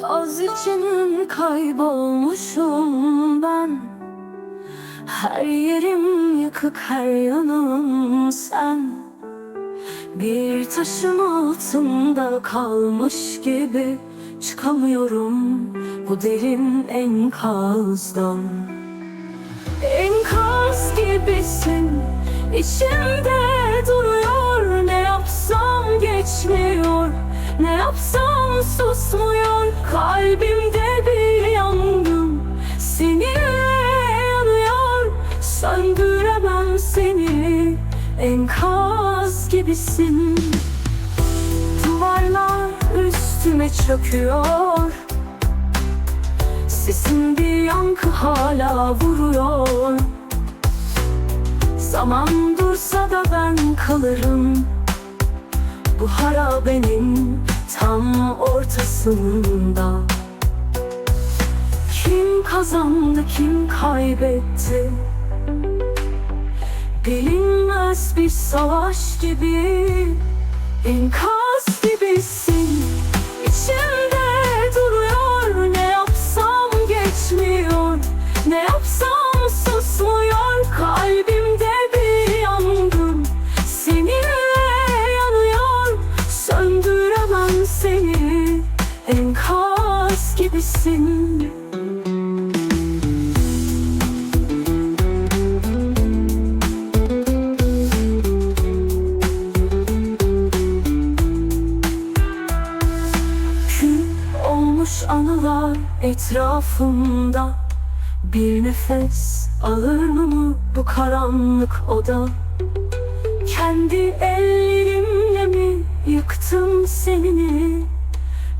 Toz içinin kaybolmuşum ben. Her yerim yıkık her yanım sen. Bir taşın altında kalmış gibi Çıkamıyorum bu derin enkazdan. Enkaz gibisin içimde duruyor. Ne yapsam geçmiyor Ne yapsam susmuyor Kalbimde bir yangın Seninle yanıyor. Söndüremem seni. Enkaz gibisin. Duvarlar üstüme çöküyor. Sesin bir yankı hala vuruyor. Zaman dursa da ben kalırım. Bu harabenin tam ortasında. Kim kazandı kim kaybetti? Bilinmez bir savaş gibi Enkaz gibisin. İçimde Kül olmuş anılar etrafımda. Bir nefes alır mı bu karanlık oda? Kendi ellerimle mi yıktım seni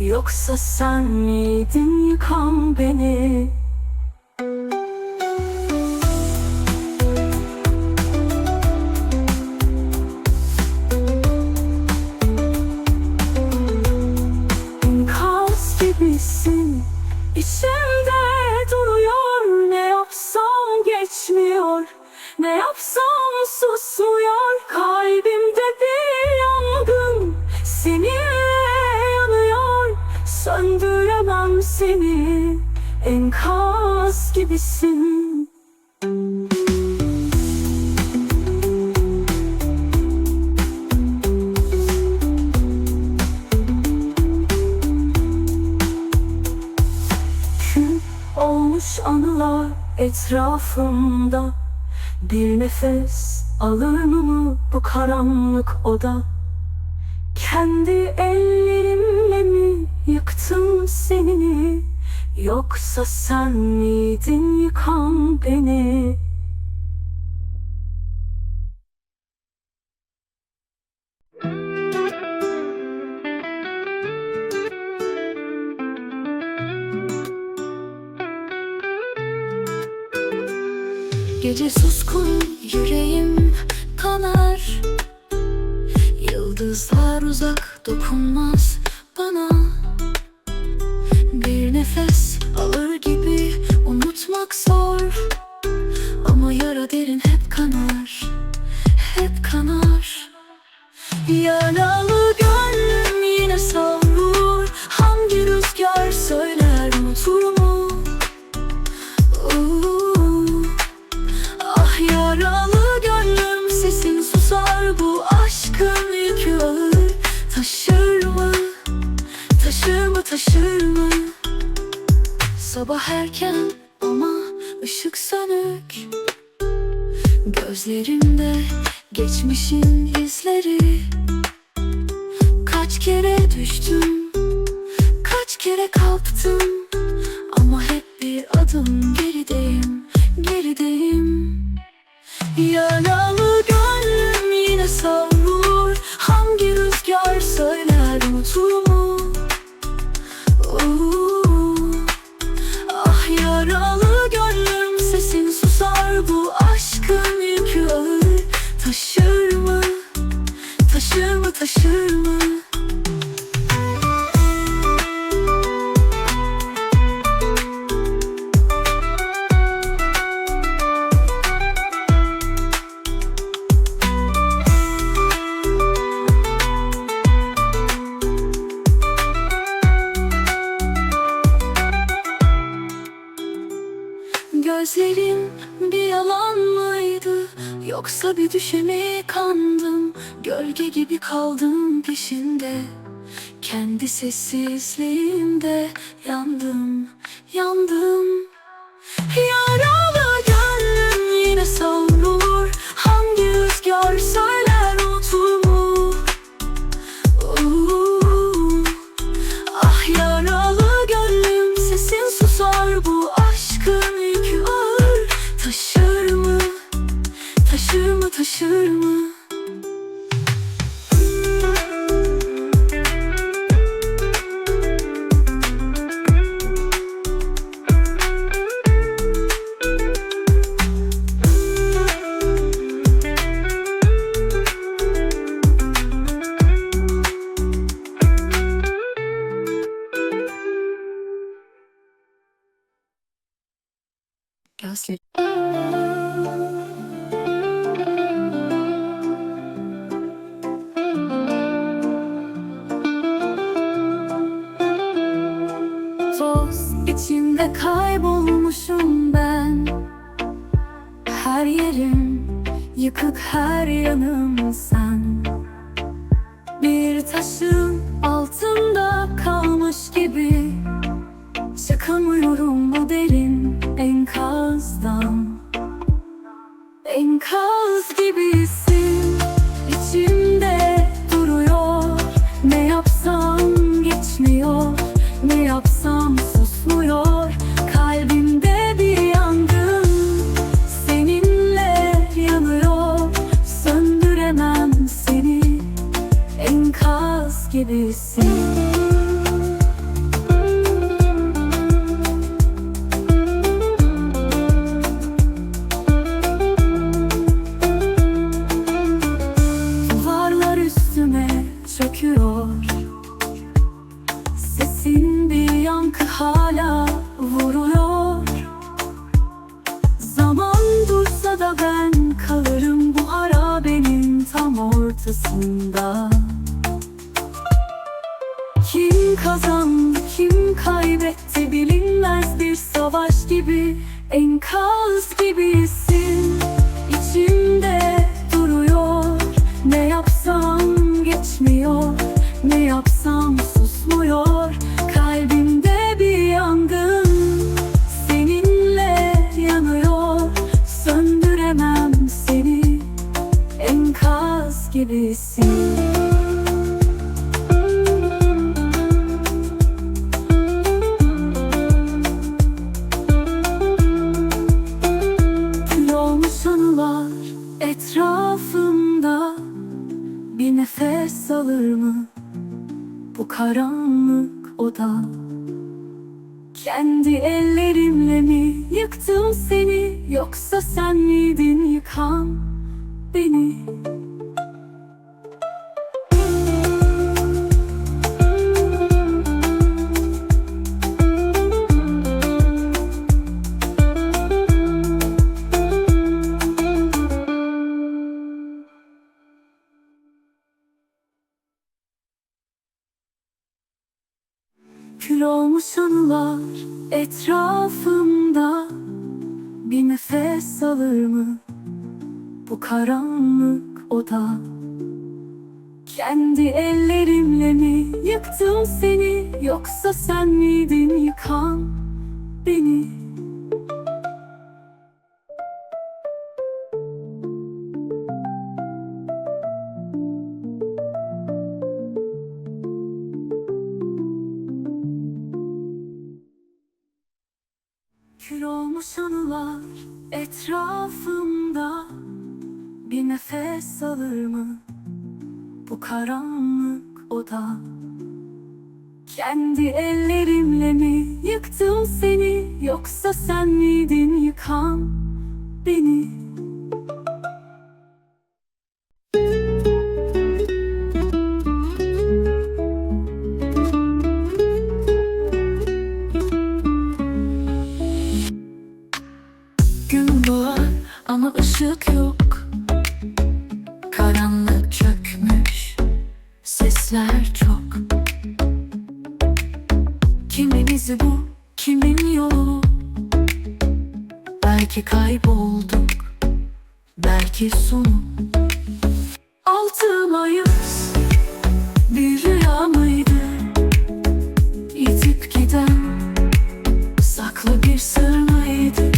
Yoksa sen miydin yıkan beni gibisin olmuş anılar etrafımda. Bir nefes alır mı bu karanlık oda? Kendi ellerimle mi yıktım seni Yoksa sen miydin yıkan beni? Gece suskun yüreğim kanar. Yıldızlar uzak dokunmaz bana Sabah erken ama ışık sönük. Gözlerimde geçmişin izleri. Kaç kere düştüm Kaç kere kalktım. Ama hep bir adım gerideyim Gerideyim. Yaralı Yoksa bir düşe mi kandım Gölge gibi kaldım peşinde. Kendi sessizliğimde yandım, yandım. Yaralı gönlüm yine savrulur Leslie. Gibisin. Duvarlar üstüme çöküyor Sesin bir yankı hala vuruyor. Zaman dursa da ben kalırım Bu harabenin tam ortasında Kim kazandı kim kaybetti bilinmez bir savaş gibi Enkaz gibisin. İçimde duruyor Ne yapsam geçmiyor Ne yapsam susmuyor. Kalbimde bir yangın Seninle yanıyor. Söndüremem seni Enkaz gibisin anılar etrafımda Bir nefes alır mı? Bu karanlık oda. Kendi ellerimle mi yıktım seni? Yoksa sen miydin yıkan beni bu karanlık oda. Kendi ellerimle mi yıktım seni Yoksa sen miydin yıkan beni Sesler çok. Kimin izi bu, kimin yolu? Belki kaybolduk. Belki sonu. Altı Mayıs bir rüya mıydı? Yitip giden saklı bir sır mıydı?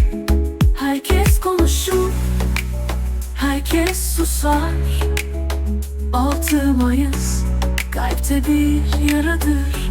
Herkes konuşur, herkes susar. Altı Mayıs kalpte bir yaradır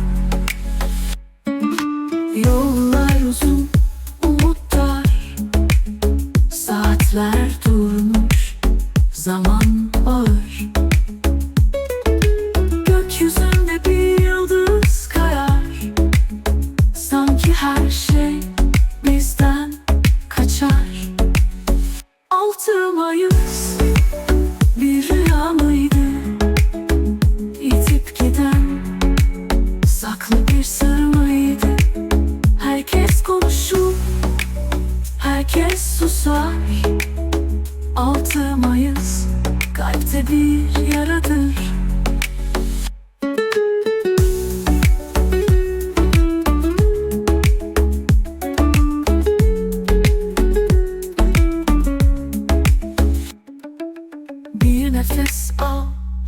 nefes al,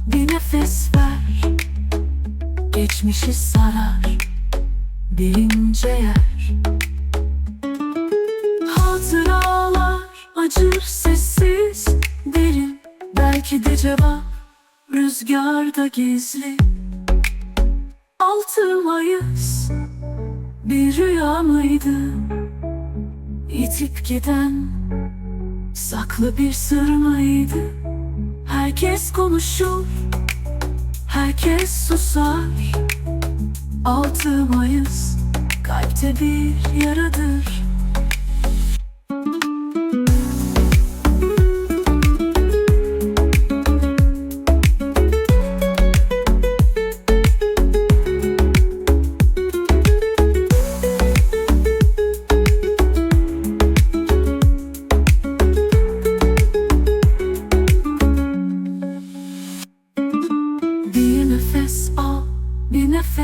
bir nefes ver Geçmişi sarar, bilince yer Hatıralar acır sessiz, derin Belki de cevap rüzgarda gizli Altı Mayıs bir rüya mıydı? Yitip giden saklı bir sır mıydı? Herkes konuşur, herkes susar. Altı Mayıs kalpte bir yaradır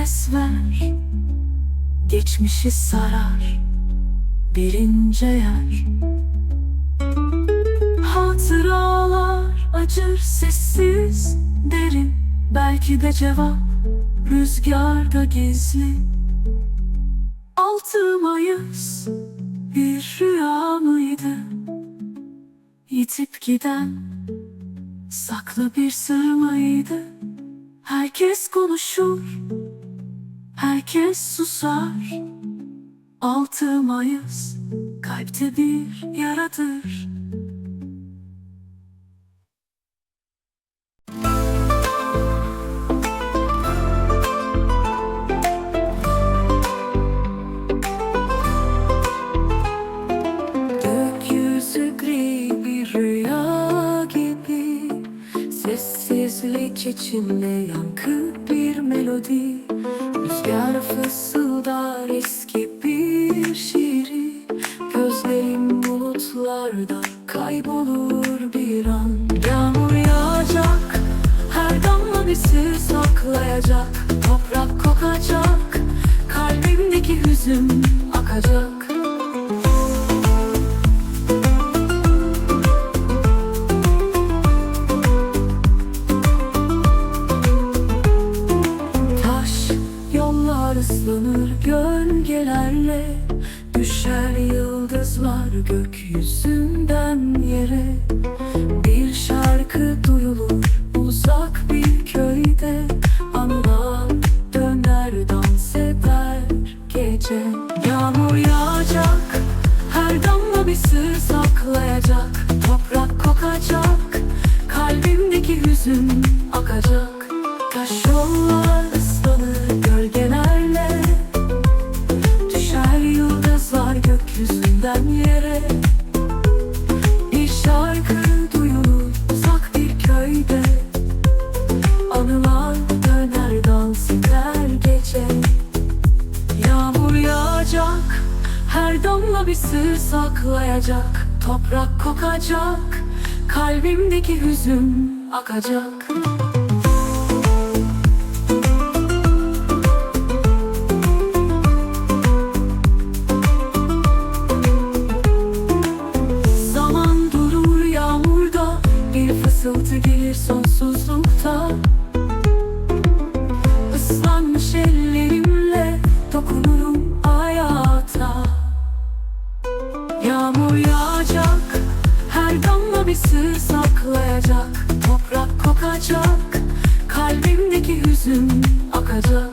nefes Geçmişi sarar, bir ince yer Hatıralar acır sessiz, derin Belki de cevap rüzgarda gizli Altı Mayıs bir rüya mıydı? Yitip giden Saklı bir sır mıydı? Herkes konuşur, herkes susar. Altı Mayıs kalpte bir yaradır. Sessizlik içinde yankı bir melodi Rüzgar fısıldar eski bir şiiri. Gözlerim bulutlarda kaybolur bir an. Yağmur yağacak her damla bir sır saklayacak. Toprak kokacak kalbimdeki hüzün akacak hüzün akacak. Taş yollar ıslanır gölgelerle. Düşer yıldızlar gökyüzünden yere. Bir şarkı duyulur uzak bir köyde. Anılar döner dans eder gece. Yağmur yağacak her damla bir sır saklayacak. Toprak kokacak kalbimdeki hüzün akacak hüzün akacak